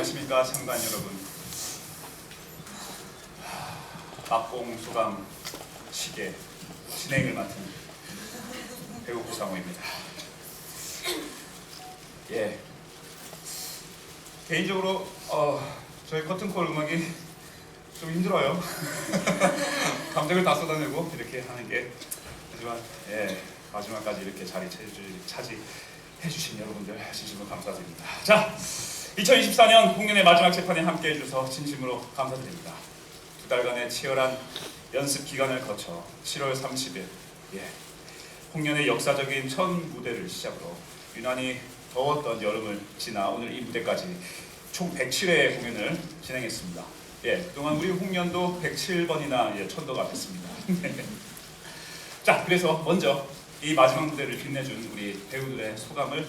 안녕하십니까 참관 여러분. 막공 소감 시계 진행을 맡은 배우 고상호입니다. 예. 개인적으로 어, 저희 커튼콜 음악이 좀 힘들어요. 감정을 다 쏟아내고 이렇게 하는 게 하지만 예 마지막까지 이렇게 자리 차지, 차지해 주신 여러분들 진심으로 감사드립니다. 자, 2024년 공연의 마지막 재판에 함께해 주셔서 진심으로 감사드립니다. 두 달간의 치열한 연습 기간을 거쳐 7월 30일 예 홍련의 역사적인 첫 무대를 시작으로 유난히 더웠던 여름을 지나 오늘 이 무대까지 총 107회의 공연을 진행했습니다. 예, 그동안 우리 홍련도 107번이나 예, 천도가 됐습니다. 자, 그래서 먼저 이 마지막 무대를 빛내준 우리 배우들의 소감을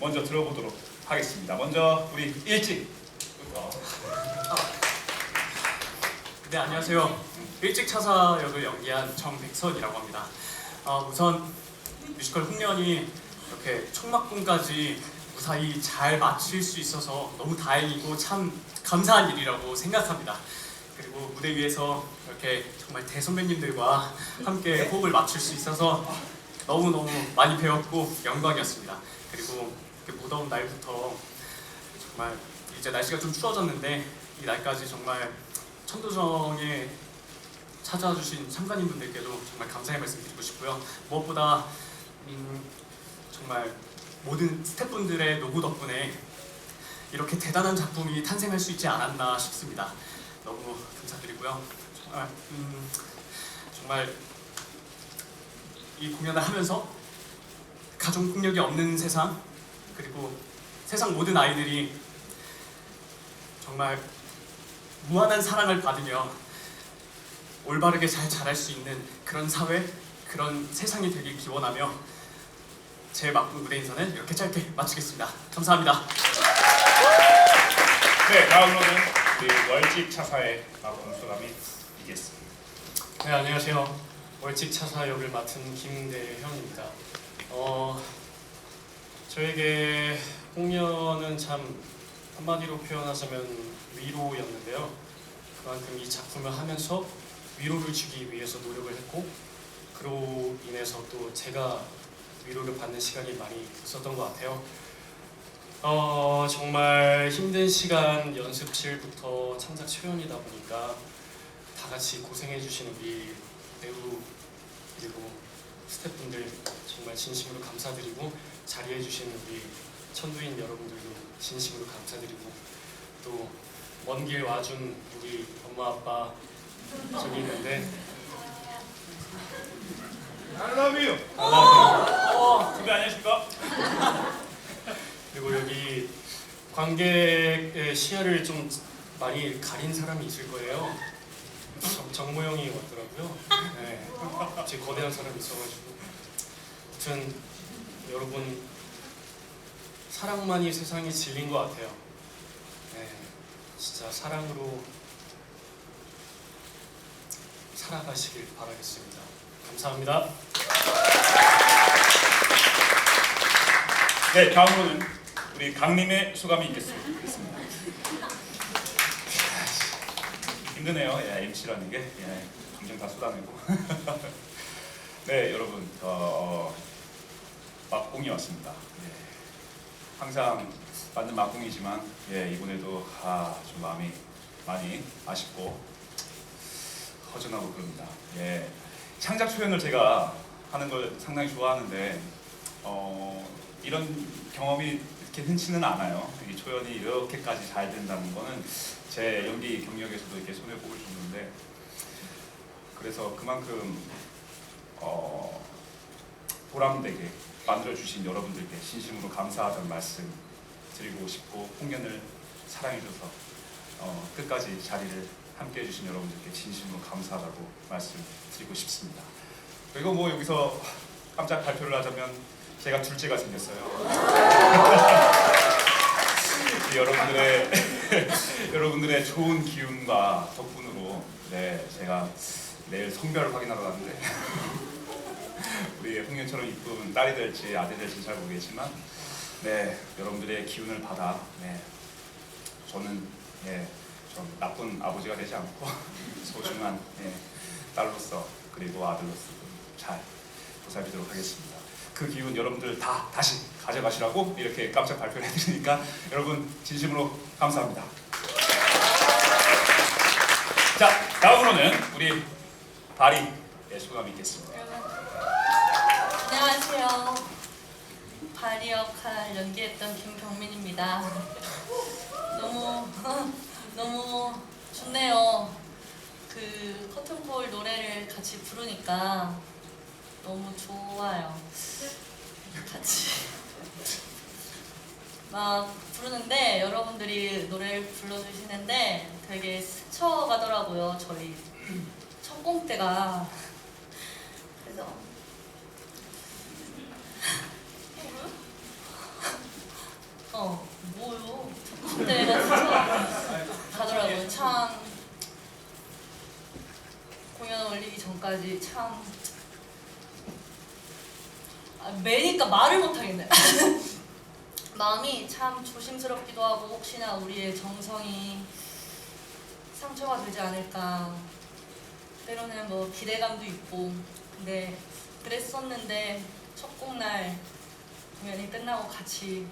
먼저 들어보도록 하겠습니다. 먼저 우리 일찍부터 네 안녕하세요. 일찍 차사 역을 연기한 정백선이라고 합니다. 어, 우선 뮤지컬 홍련이 이렇게 총막군까지 무사히 잘 마칠 수 있어서 너무 다행이고 참 감사한 일이라고 생각합니다. 그리고 무대 위에서 이렇게 정말 대선배님들과 함께 호흡을 맞출 수 있어서 너무너무 많이 배웠고 영광이었습니다. 그리고 이렇게 무더운 날부터 정말 이제 날씨가 좀 추워졌는데 이 날까지 정말 천도정에 찾아와 주신 참관인분들께도 정말 감사의 말씀 드리고 싶고요. 무엇보다 음, 정말 모든 스태프분들의 노고 덕분에 이렇게 대단한 작품이 탄생할 수 있지 않았나 싶습니다. 너무 감사드리고요. 정말 음, 정말 이 공연을 하면서 가정 폭력이 없는 세상 그리고 세상 모든 아이들이 정말 무한한 사랑을 받으며 올바르게 잘 자랄 수 있는 그런 사회, 그런 세상이 되길 기원하며 제 막부 무대 인사는 이렇게 짧게 마치겠습니다. 감사합니다. 네, 다음으로는 우리 월직 차사의 마공 소감이 있겠습니다. 네 안녕하세요. 월직 차사 역을 맡은 김대현입니다. 어 저에게 홍련은 참 한마디로 표현하자면 위로였는데요. 그만큼 이 작품을 하면서 위로를 주기 위해서 노력을 했고 그로 인해서 또 제가 위로를 받는 시간이 많이 있었던 것 같아요. 어 정말 힘든 시간 연습실부터 창작 초연이다 보니까 다 같이 고생해 주신 우리 배우 그리고 스태프분들 정말 진심으로 감사드리고 자리해 주신 우리 천두인 여러분들도 진심으로 감사드리고 또 먼 길 와준 우리 엄마 아빠 저기 있는데 I love you. 어, 선배 안녕하십니까? 그리고 여기 관객의 시야를 좀 많이 가린 사람이 있을 거예요. 정, 정모형이 왔더라고요. 네, 제 거대한 사람이 있어가지고. 아무튼 여러분 사랑만이 세상이 진린 것 같아요. 네, 진짜 사랑으로 살아가시길 바라겠습니다. 감사합니다. 네, 다음으로는 우리 강림의 소감이 있겠습니다. 힘드네요. 예, MC라는 게 예, 감정 다 쏟아내고. 네, 여러분, 어, 막공이 왔습니다. 예, 항상 맞는 막공이지만 예, 이번에도 아, 좀 마음이 많이 아쉽고 허전하고 그럽니다. 예, 창작 초연을 제가 하는 걸 상당히 좋아하는데 어, 이런 경험이 이렇게 흔치는 않아요. 이 초연이 이렇게까지 잘 된다는 거는 제 연기 경력에서도 이렇게 손에 꼽을 정도인데 그래서 그만큼 어, 보람되게 만들어주신 여러분들께 진심으로 감사하다는 말씀 드리고 싶고 공연을 사랑해줘서 어, 끝까지 자리를 함께 해주신 여러분들께 진심으로 감사하다고 말씀드리고 싶습니다. 그리고 뭐 여기서 깜짝 발표를 하자면 제가 둘째가 생겼어요. 이 여러분들의 여러분들의 좋은 기운과 덕분으로 네 제가 내일 성별을 확인하러 가는데 우리 홍련처럼 이쁜 딸이 될지 아들이 될지 잘 모르겠지만 네 여러분들의 기운을 받아 네 저는 예, 좀 나쁜 아버지가 되지 않고 소중한 예, 딸로서 그리고 아들로서 잘 보살피도록 하겠습니다. 그 기운 여러분들 다 다시 가져가시라고 이렇게 깜짝 발표를 해드리니까 여러분 진심으로 감사합니다. 자 다음으로는 우리 바리 의 소감이 있겠습니다. 안녕하세요. 바리 역할 연기했던 김경민입니다. 너무 너무 좋네요. 그 커튼콜 노래를 같이 부르니까 너무 좋아요. 같이 막 부르는데 여러분들이 노래를 불러주시는데 되게 스쳐가더라고요. 저희 첫 공때가 그래서 어 뭐요? 첫 공때가 스쳐 가더라고요. 참 공연 올리기 전까지 참 아, 매니까 말을 못하겠네. 마음이 참 조심스럽기도 하고 혹시나 우리의 정성이 상처가 되지 않을까. 때로는 뭐 기대감도 있고. 근데 그랬었는데 첫 곡 날 공연이 끝나고 같이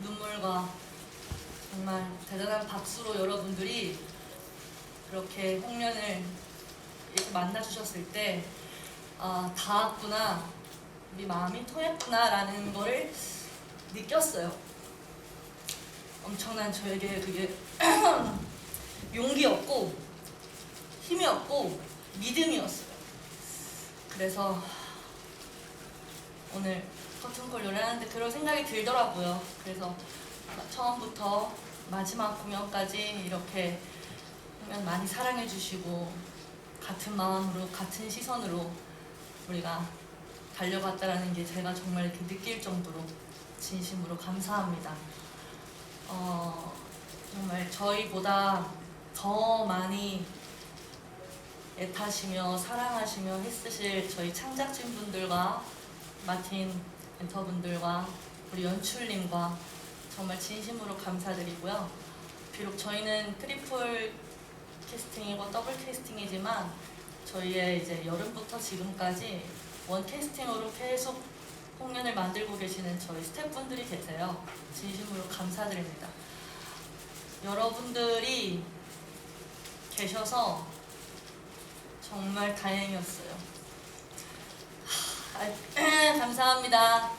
눈물과 정말 대단한 박수로 여러분들이 그렇게 홍련을 이렇게 만나주셨을 때 아, 닿았구나 우리 마음이 통했구나 라는 거를 느꼈어요 엄청난 저에게 그게 용기였고 힘이었고 믿음이었어요. 그래서 오늘 커튼콜 노래하는데 그런 생각이 들더라고요. 그래서 처음부터 마지막 공연까지 이렇게 많이 사랑해 주시고 같은 마음으로 같은 시선으로 우리가 달려갔다라는 게 제가 정말 이렇게 느낄 정도로 진심으로 감사합니다. 어, 정말 저희보다 더 많이 애타시며 사랑하시며 했으실 저희 창작진 분들과 마틴 멘터분들과 우리 연출님과 정말 진심으로 감사드리고요. 비록 저희는 트리플 캐스팅이고 더블 캐스팅이지만 저희의 이제 여름부터 지금까지 원 캐스팅으로 계속 공연을 만들고 계시는 저희 스태프분들이 계세요. 진심으로 감사드립니다. 여러분들이 계셔서 정말 다행이었어요. 하, 아, 감사합니다.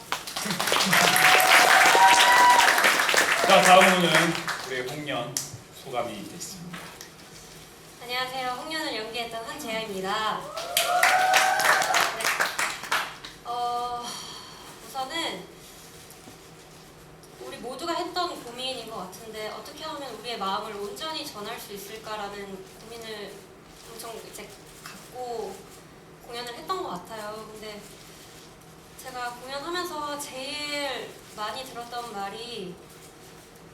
자 다음으로는 우리 홍련 소감이 있겠습니다. 안녕하세요. 홍련을 연기했던 한재아입니다. 네. 어, 우선은 우리 모두가 했던 고민인 것 같은데 어떻게 하면 우리의 마음을 온전히 전할 수 있을까라는 고민을 엄청 이제 갖고 공연을 했던 것 같아요. 근데 제가 공연하면서 제일 많이 들었던 말이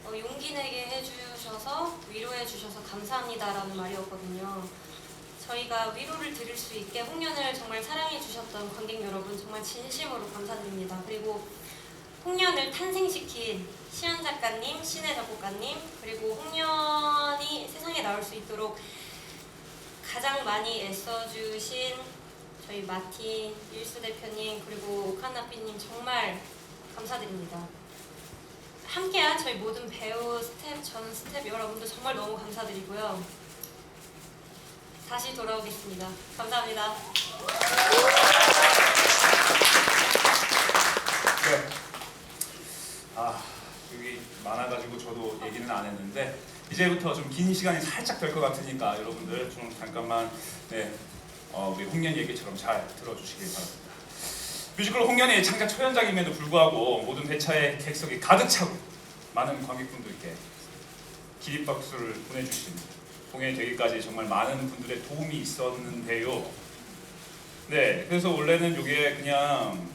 어, 용기 내게 해주셔서 위로해 주셔서 감사합니다라는 말이었거든요. 저희가 위로를 드릴 수 있게 홍련을 정말 사랑해 주셨던 관객 여러분 정말 진심으로 감사드립니다. 그리고 홍련을 탄생시킨 시연 작가님, 신혜 작곡가님, 그리고 홍련이 세상에 나올 수 있도록 가장 많이 애써주신 저희 마틴, 일수 대표님, 그리고 오카나피님 정말 감사드립니다. 함께한 저희 모든 배우, 스텝, 전 스텝 여러분들 정말 너무 감사드리고요. 다시 돌아오겠습니다. 감사합니다. 네. 아 여기 많아가지고 저도 얘기는 안 했는데 이제부터 좀 긴 시간이 살짝 될 것 같으니까 여러분들 좀 잠깐만 네 어, 우리 홍련 얘기처럼 잘 들어주시길 바랍니다. 뮤지컬 홍련의 창작 초연작임에도 불구하고 모든 회차에 객석이 가득 차고 많은 관객분들께 기립박수를 보내주신 공연이 되기까지 정말 많은 분들의 도움이 있었는데요. 네, 그래서 원래는 이게 그냥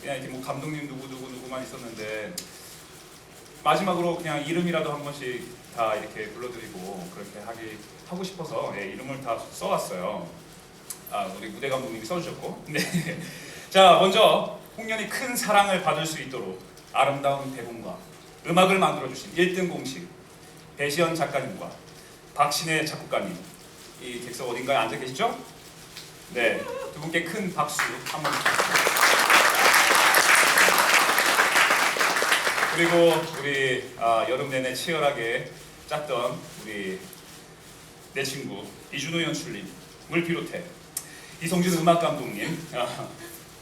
그냥 이렇게 뭐 감독님 누구 누구 누구만 있었는데 마지막으로 그냥 이름이라도 한 번씩 다 이렇게 불러드리고 그렇게 하기 하고 싶어서 예, 이름을 다 써왔어요. 아 우리 무대 감독님이 써주셨고. 네. 자 먼저 홍련이 큰 사랑을 받을 수 있도록 아름다운 대본과 음악을 만들어 주신 1등 공식 배시연 작가님과 박신혜 작곡가님 이 객석 어딘가에 앉아 계시죠? 네, 두 분께 큰 박수 한번 부탁드립니다. 그리고 우리 아, 여름 내내 치열하게 짰던 우리 내 친구 이준호 연출님을 비롯해 이성준 음악 감독님, 아,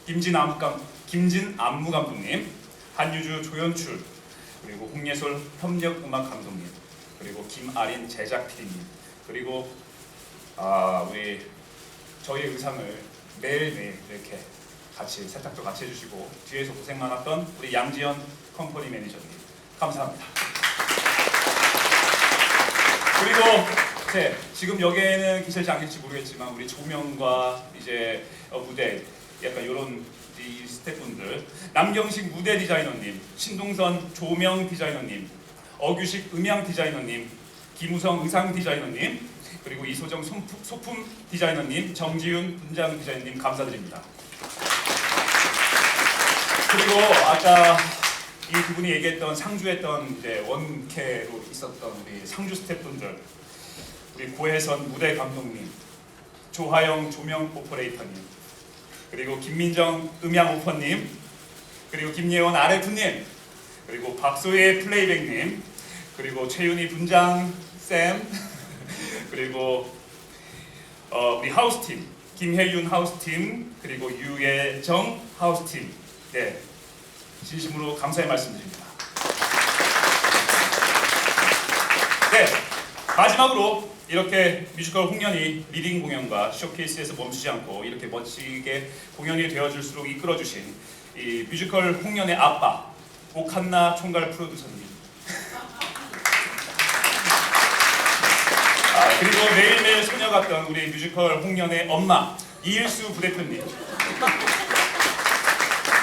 김진 안무 감 김진 안무 감독님, 한유주 조연출 그리고 홍예솔 협력 음악 감독님 그리고 김아린 제작 PD님 그리고 아 우리 저희 의상을 매일매일 이렇게 같이 세탁도 같이 해주시고 뒤에서 고생 많았던 우리 양지연 컴퍼니 매니저님 감사합니다. 그리고 네, 지금 여기에는 안 계실지 모르겠지만 우리 조명과 이제 어, 무대 약간 이런 이 스태프분들 남경식 무대 디자이너님 신동선 조명 디자이너님 어규식 음향 디자이너님 김우성 의상 디자이너님 그리고 이소정 소품, 소품 디자이너님 정지윤 분장 디자이너님 감사드립니다. 그리고 아까 이 두 분이 얘기했던 상주했던 이제 원캐로 있었던 우리 상주 스태프분들 우리 고혜선 무대 감독님 조하영 조명 오퍼레이터님 그리고 김민정 음향 오퍼님 그리고 김예원 RF님 그리고 박소혜 플레이백님 그리고 최윤희 분장 쌤 그리고 어, 우리 하우스팀 김혜윤 하우스팀 그리고 유예정 하우스팀. 네 진심으로 감사의 말씀드립니다. 네 마지막으로 이렇게 뮤지컬 홍련이 리딩 공연과 쇼케이스에서 멈추지 않고 이렇게 멋지게 공연이 되어줄수록 이끌어주신 이 뮤지컬 홍련의 아빠 오칸나 총괄 프로듀서님 아, 그리고 매일매일 소녀 같던 우리 뮤지컬 홍련의 엄마 이일수 부대표님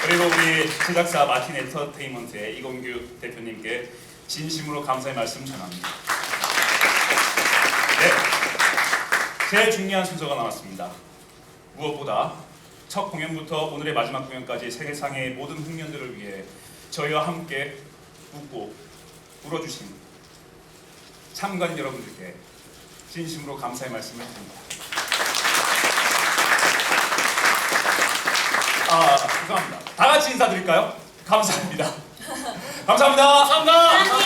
그리고 우리 제작사 마틴 엔터테인먼트의 이건규 대표님께 진심으로 감사의 말씀 전합니다. 네, 제일 중요한 순서가 나왔습니다. 무엇보다 첫 공연부터 오늘의 마지막 공연까지 세계상의 모든 홍련들을 위해 저희와 함께 웃고 울어주신 참관 여러분들께 진심으로 감사의 말씀을 드립니다. 아, 죄송합니다. 다 같이 인사드릴까요? 감사합니다. 감사합니다. 감사합니다.